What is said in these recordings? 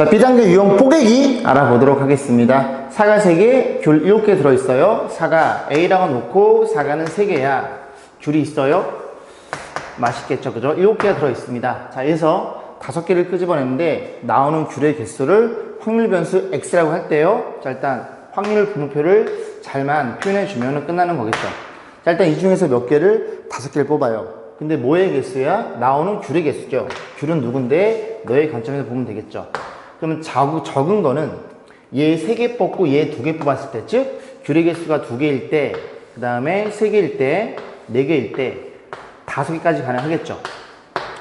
자, 비단계 유형 뽀개기 알아보도록 하겠습니다. 사가 3개, 귤 7개 들어있어요. 사가 A라고 놓고 사가는 3개야. 귤이 있어요. 맛있겠죠, 그죠? 7개가 들어있습니다. 자, 여기서 5개를 끄집어냈는데 나오는 귤의 개수를 확률 변수 X라고 할 때요. 자, 일단 확률 분모표를 잘만 표현해주면 끝나는 거겠죠. 자, 일단 이 중에서 몇 개를 5개를 뽑아요. 근데 뭐의 개수야? 나오는 귤의 개수죠. 귤은 누군데? 너의 관점에서 보면 되겠죠. 그러면 적, 적은 거는 얘 3개 뽑고 얘 2개 뽑았을 때, 즉, 귤의 개수가 2개일 때, 그 다음에 3개일 때, 4개일 때, 5개까지 가능하겠죠.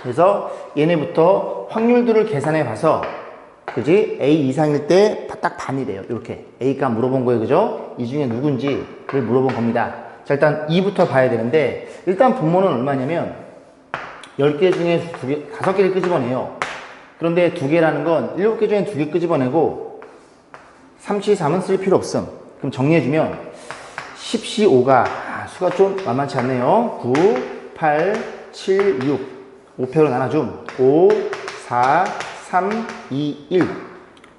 그래서 얘네부터 확률들을 계산해 봐서, 그지? A 이상일 때 딱 반이 돼요. 이렇게. A가 물어본 거예요. 그죠? 이 중에 누군지를 물어본 겁니다. 자, 일단 2부터 봐야 되는데, 일단 분모는 얼마냐면, 10개 중에 2개, 5개를 끄집어내요. 그런데 2개라는 건 7개 중에 2개 끄집어내고, 3시 3은 쓸 필요 없음. 그럼 정리해주면, 10시 5가, 아, 수가 좀 만만치 않네요. 9, 8, 7, 6. 5표로 나눠줌. 5, 4, 3, 2, 1.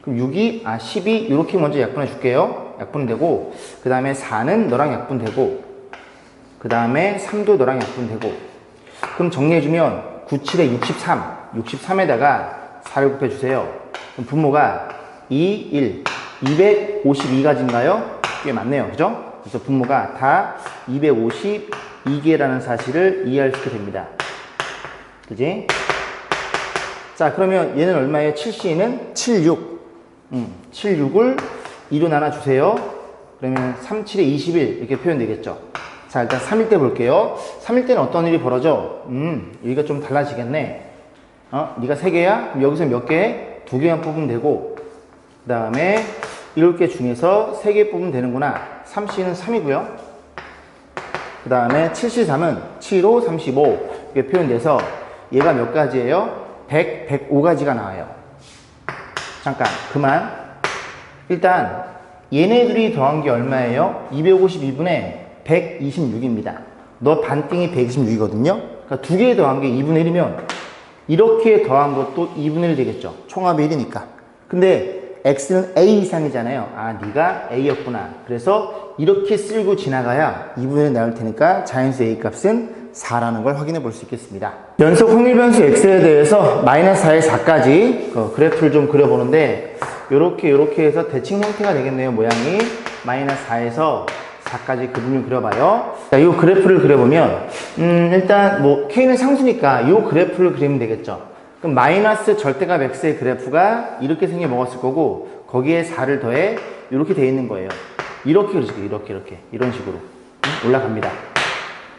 그럼 6이, 아, 12, 이렇게 먼저 약분해 줄게요. 약분되고, 그 다음에 4는 너랑 약분되고, 그 다음에 3도 너랑 약분되고. 그럼 정리해주면 9, 7에 63. 63에다가 4를 곱해 주세요. 그럼 분모가 2, 1. 252가지인가요? 꽤 많네요. 그죠? 그래서 분모가 다 252개라는 사실을 이해할 수 있게 됩니다. 그지? 자, 그러면 얘는 얼마예요? 7C는 76. 음, 76을 2로 나눠주세요. 그러면 3, 7에 21 이렇게 표현되겠죠. 자, 일단 3일 때 볼게요. 3일 때는 어떤 일이 벌어져? 음, 여기가 좀 달라지겠네. 어, 네가 3개야? 그럼 여기서 몇 개? 2개만 뽑으면 되고 그 다음에 7개 중에서 3개 뽑으면 되는구나. 3C는 3이고요. 그 다음에 7C3은 7호 35 이렇게 표현돼서 얘가 몇 가지예요? 100, 105가지가 나와요. 잠깐 그만. 일단 얘네들이 더한 게 얼마예요? 252분의 126입니다. 너 반띵이 126이거든요. 그러니까 두 개 더한 게 2분의 1이면 이렇게 더한 것도 2분의 1 되겠죠. 총합이 1이니까. 근데 x는 a 이상이잖아요. 아, 네가 a였구나. 그래서 이렇게 쓸고 지나가야 2분의 1 나올 테니까 자연수 a 값은 4라는 걸 확인해 볼 수 있겠습니다. 연속 확률 변수 x에 대해서 마이너스 4에 4까지 그 그래프를 좀 그려보는데 이렇게 이렇게 해서 대칭 형태가 되겠네요. 모양이 마이너스 4에서 4까지 그림을 그려봐요. 자, 이 그래프를 그려보면 음, 일단 뭐 k는 상수니까 이 그래프를 그리면 되겠죠. 그럼 마이너스 절대값 x의 그래프가 이렇게 생겨 먹었을 거고 거기에 4를 더해 이렇게 돼 있는 거예요. 이렇게 그리죠. 이렇게 이렇게 이런 식으로 음, 올라갑니다.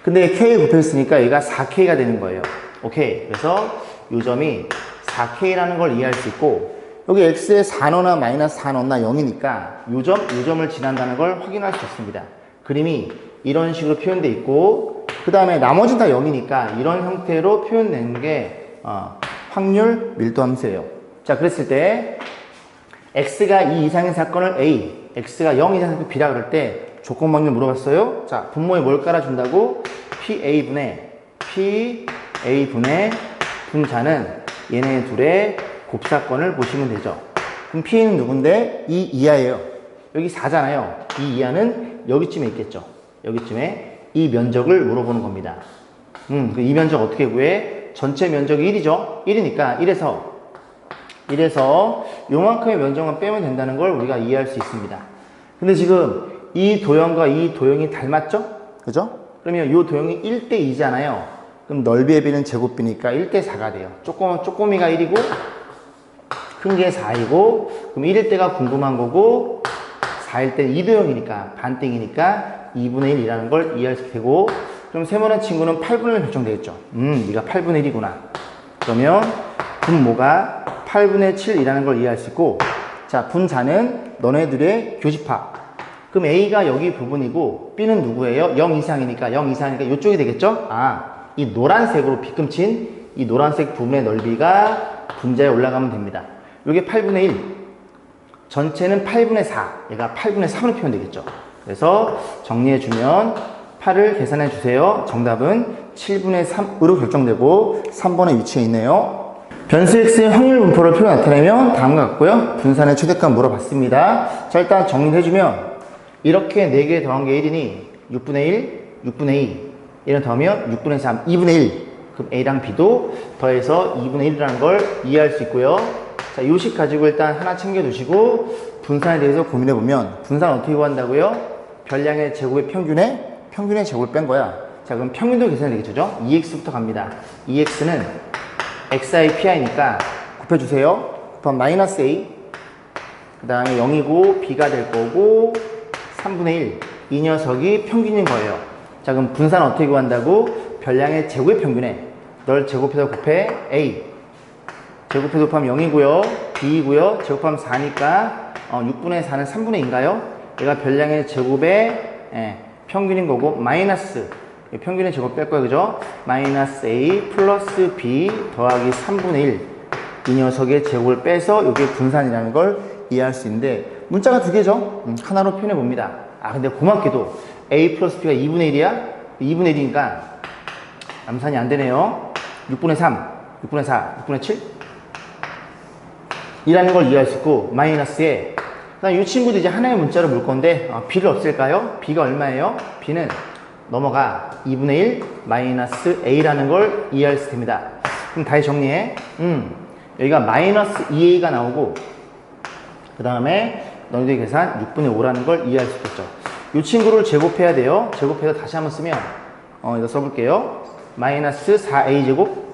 근데 k 곱했으니까 얘가 4k가 되는 거예요. 오케이. 그래서 이 점이 4k라는 걸 이해할 수 있고 여기 x에 4 넣나 마이너스 4 넣나 0이니까 이 점, 이 점을 지난다는 걸 확인할 수 있습니다. 그림이 이런 식으로 표현돼 있고 그 다음에 나머지는 다 0이니까 이런 형태로 표현되는 게 어, 확률 밀도 함수예요. 자, 그랬을 때 x가 2 이상의 사건을 a, x가 0 이상의 사건을 b라 그럴 때 조건 방금 물어봤어요. 자, 분모에 뭘 깔아준다고? pa분의 pa분의 분자는 얘네 둘의 곱사건을 보시면 되죠. 그럼 p는 누군데? 2 이하예요. 여기 4잖아요. 2 이하는 여기쯤에 있겠죠. 여기쯤에 이 면적을 물어보는 겁니다. 음, 그이 면적 어떻게 구해? 전체 면적이 1이죠. 1이니까 1에서 1에서 요만큼의 면적만 빼면 된다는 걸 우리가 이해할 수 있습니다. 근데 지금 이 도형과 이 도형이 닮았죠? 그죠? 그러면 이 도형이 1대 2잖아요. 그럼 넓이의 비는 제곱비니까 1대 4가 돼요. 조금, 쪼꼬미가 1이고, 큰 게 4이고, 그럼 1일 때가 궁금한 거고, 4일 때 2도형이니까, 반땡이니까 2분의 1이라는 걸 이해할 수 되고, 그럼 세모난 친구는 8분의 1 결정되겠죠. 음, 네가 8분의 1이구나. 그러면 분모가 8분의 7이라는 걸 이해할 수 있고, 자, 분자는 너네들의 교집합. 그럼 A가 여기 부분이고, B는 누구예요? 0 이상이니까, 0 이상이니까 이쪽이 되겠죠? 아, 이 노란색으로 빗금친 이 노란색 부분의 넓이가 분자에 올라가면 됩니다. 이게 8분의 1. 전체는 8분의 4. 얘가 8분의 3으로 표현되겠죠. 그래서 정리해주면 8을 계산해 주세요. 정답은 7분의 3으로 결정되고 3번에 위치해 있네요. 변수 x의 확률 분포를 표로 나타내면 다음과 같고요. 분산의 최대값 물어봤습니다. 자, 일단 정리를 해주면 이렇게 4개 더한 게 1이니 6분의 1, 6분의 2 이런 더하면 6분의 3, 2분의 1 그럼 a랑 b도 더해서 2분의 1이라는 걸 이해할 수 있고요. 자, 요식 가지고 일단 하나 챙겨두시고 분산에 대해서 고민해보면 분산 어떻게 구한다고요? 별량의 제곱의 평균에 평균의 제곱을 뺀 거야. 자, 그럼 평균도 계산이 되겠죠? 2x부터 갑니다. 2x는 xi pi니까 곱해주세요. 곱하면 마이너스 a 그 다음에 0이고 b가 될 거고 3분의 1. 이 녀석이 평균인 거예요. 자 그럼 분산 어떻게 구한다고? 별량의 제곱의 평균에 널 제곱해서 곱해 a 제곱해서 곱하면 0이고요. b이고요. 제곱하면 4니까 어, 6분의 4는 3분의 2인가요? 얘가 별량의 제곱의 예, 평균인 거고 마이너스 이 평균의 제곱 뺄 거예요. 그죠? 마이너스 a 플러스 b 더하기 3분의 1. 이 녀석의 제곱을 빼서 이게 분산이라는 걸 이해할 수 있는데 문자가 두 개죠. 음, 하나로 표현해 봅니다. 아 근데 고맙게도 a 플러스 b가 2분의 1이야? 2분의 1이니까 암산이 안 되네요. 6분의 3, 6분의 4, 6분의 7 이라는 걸 이해할 수 있고 마이너스 에 그다음 이 친구도 이제 하나의 문자로 물 건데 어, b를 없앨까요? b가 얼마예요? b는 넘어가 2분의 1 마이너스 a라는 걸 이해할 수 있습니다. 그럼 다시 정리해. 음, 여기가 마이너스 2a가 나오고 그 다음에 너희들 계산 6분의 5라는 걸 이해할 수 있겠죠. 이 친구를 제곱해야 돼요. 제곱해서 다시 한번 쓰면 어, 이거 써볼게요. 마이너스 4a 제곱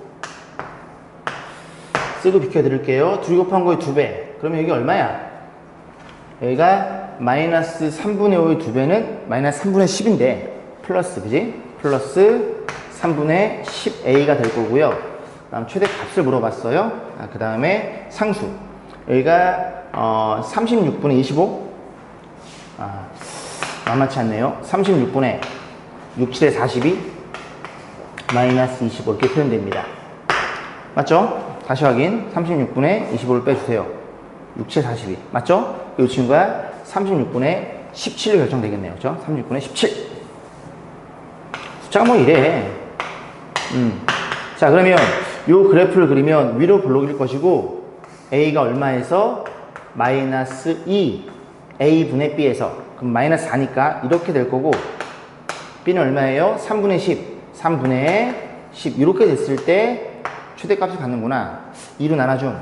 쓰고 비켜드릴게요. 둘이 곱한 거의 2배. 그러면 여기 얼마야? 여기가 마이너스 3분의 5의 2배는 마이너스 3분의 10인데 플러스 그지? 플러스 3분의 10a가 될 거고요. 다음 최대 값을 물어봤어요. 아, 그 다음에 상수. 여기가 어, 36분의 25. 아, 만만치 않네요. 36분의 6, 7에 42 마이너스 25 이렇게 표현됩니다. 맞죠? 다시 확인. 36분의 25를 빼주세요. 6, 7, 42. 맞죠? 이 친구가 36분의 17로 결정되겠네요. 그죠? 36분의 17. 숫자가 뭐 이래. 음. 자, 그러면 이 그래프를 그리면 위로 블록일 것이고, A가 얼마에서 마이너스 2, A분의 B에서, 그럼 마이너스 4니까 이렇게 될 거고, B는 얼마예요? 3분의 10, 3분의 10. 이렇게 됐을 때 최대값을 갖는구나. 2로 나눠줌.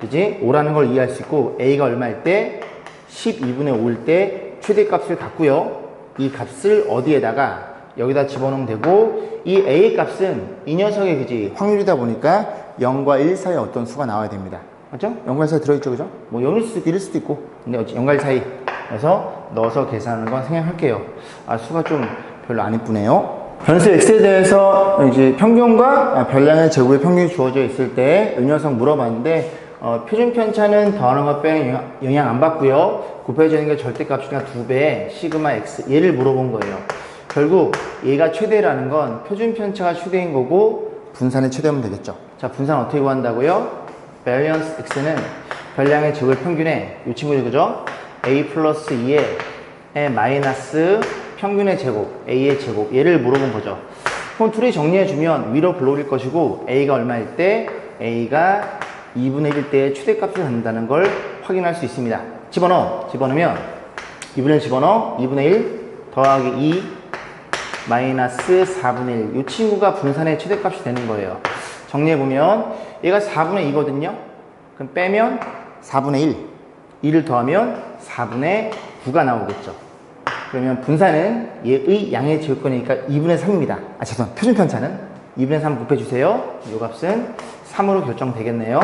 그지? 5라는 걸 이해할 수 있고, A가 얼마일 때? 12분의 5일 때 최대값을 갖고요. 이 값을 어디에다가 여기다 집어넣으면 되고 이 A 값은 이 녀석의 그지 확률이다 보니까 0과 1 사이에 어떤 수가 나와야 됩니다. 맞죠? 0과 1 사이 들어있죠, 그죠? 뭐 0일 수도 있고 1일 수도 있고 근데 어찌 0과 1 사이 그래서 넣어서 계산하는 건 생략할게요. 아 수가 좀 별로 안 이쁘네요. 변수 x에 대해서 이제 평균과 별량의 제곱의 평균이 주어져 있을 때이 녀석 물어봤는데 어, 표준 편차는 더하는 것 빼는 영향, 영향 안 받고요. 곱해지는 게 절대값이니까 두 배의 시그마 x 얘를 물어본 거예요. 결국 얘가 최대라는 건 표준 편차가 최대인 거고 분산의 최대면 되겠죠. 자, 분산 어떻게 구한다고요? variance x는 별량의 제곱의 평균에 이 친구죠, 그죠? a 플러스 2에 에 마이너스 평균의 제곱, a의 제곱 얘를 물어본 거죠. 그럼 둘이 정리해주면 위로 블록일 것이고 a가 얼마일 때 a가 2분의 1일 때 최대값을 갖는다는 걸 확인할 수 있습니다. 집어넣어. 집어넣으면 2분의 1 집어넣어. 2분의 1 더하기 2 마이너스 4분의 1. 이 친구가 분산의 최대값이 되는 거예요. 정리해보면 얘가 4분의 2거든요. 그럼 빼면 4분의 1. 2를 더하면 4분의 9가 나오겠죠. 그러면 분산은 얘의 양의 제곱권이니까 2분의 3입니다. 아, 죄송합니다. 표준 편차는 2분의 3 곱해주세요. 이 값은 3으로 결정되겠네요.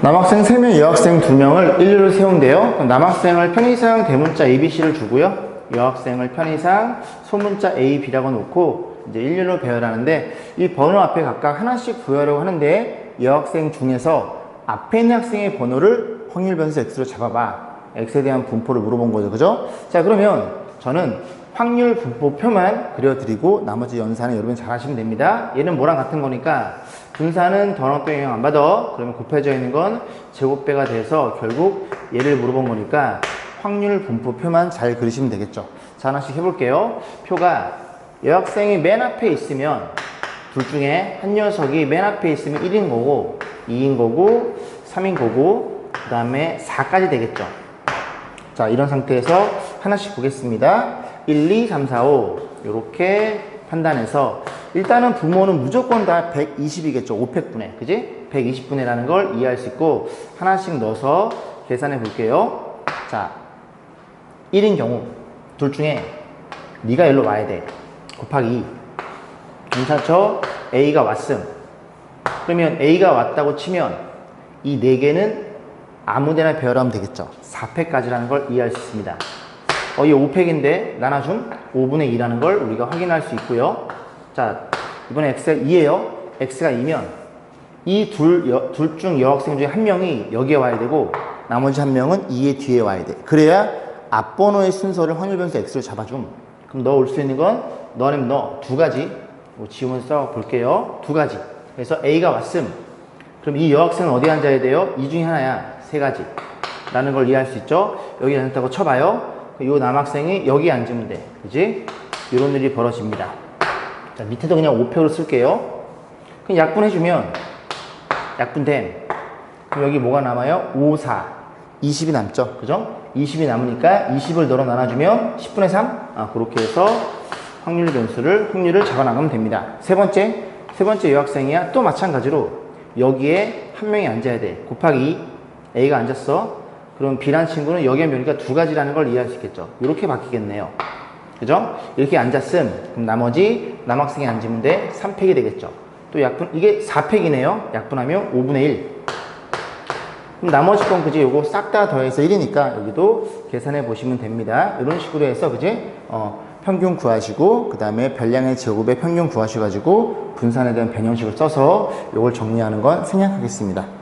남학생 3명, 여학생 2명을 일렬로 세운대요. 남학생을 편의상 대문자 ABC를 주고요. 여학생을 편의상 소문자 A, B라고 놓고 이제 일렬로 배열하는데 이 번호 앞에 각각 하나씩 부여하려고 하는데 여학생 중에서 앞에 있는 학생의 번호를 확률 변수 X로 잡아봐. X에 대한 분포를 물어본 거죠. 그죠? 자, 그러면 저는 확률 분포표만 그려드리고 나머지 연산은 여러분 잘 하시면 됩니다. 얘는 뭐랑 같은 거니까 분산은 더넉도 영향 안 받아. 그러면 곱해져 있는 건 제곱배가 돼서 결국 얘를 물어본 거니까 확률 분포표만 잘 그리시면 되겠죠. 자, 하나씩 해볼게요. 표가 여학생이 맨 앞에 있으면 둘 중에 한 녀석이 맨 앞에 있으면 1인 거고 2인 거고, 3인 거고, 그 다음에 4까지 되겠죠. 자, 이런 상태에서 하나씩 보겠습니다. 1, 2, 3, 4, 5. 이렇게 판단해서 일단은 부모는 무조건 다 120이겠죠. 500분의. 그지? 120분의라는 걸 이해할 수 있고 하나씩 넣어서 계산해 볼게요. 자, 1인 경우 둘 중에 네가 일로 와야 돼. 곱하기 2. 괜찮죠? A가 왔음. 그러면 A가 왔다고 치면 이네 개는 아무데나 배열하면 되겠죠. 4팩까지라는 걸 이해할 수 있습니다. 어, 이 5팩인데 나눠준 5분의 2라는 걸 우리가 확인할 수 있고요. 자, 이번에 x가 2예요. x가 2면 이 둘 둘 중 여학생 중에 한 명이 여기에 와야 되고 나머지 한 명은 2의 뒤에 와야 돼. 그래야 앞번호의 순서를 확률 변수 x로 잡아줌. 그럼 너 올 수 있는 건 너는 너 두 가지 뭐 지우면 써 볼게요. 두 가지. 그래서 a가 왔음. 그럼 이 여학생은 어디 앉아야 돼요? 이 중에 하나야. 세 가지. 라는 걸 이해할 수 있죠? 여기 앉았다고 쳐봐요. 이 남학생이 여기 앉으면 돼. 그지? 이런 일이 벌어집니다. 자, 밑에도 그냥 5표로 쓸게요. 그럼 약분해주면, 약분됨. 그럼 여기 뭐가 남아요? 5, 4. 20이 남죠? 그죠? 20이 남으니까 20을 널어 나눠주면 10분의 3? 아, 그렇게 해서 확률 변수를, 확률을 잡아 나가면 됩니다. 세 번째, 세 번째 여학생이야. 또 마찬가지로 여기에 한 명이 앉아야 돼. 곱하기 2. A가 앉았어. 그럼 B란 친구는 여기에 면이니까 두 가지라는 걸 이해할 수 있겠죠. 이렇게 바뀌겠네요. 그죠? 이렇게 앉았음. 그럼 나머지 남학생이 앉으면 돼. 3팩이 되겠죠. 또 약분, 이게 4팩이네요. 약분하면 5분의 1. 그럼 나머지 건 그지? 요거 싹 다 더해서 1이니까 여기도 계산해 보시면 됩니다. 이런 식으로 해서 그지? 어, 평균 구하시고 그 다음에 별량의 제곱의 평균 구하셔가지고 분산에 대한 변형식을 써서 요걸 정리하는 건 생략하겠습니다.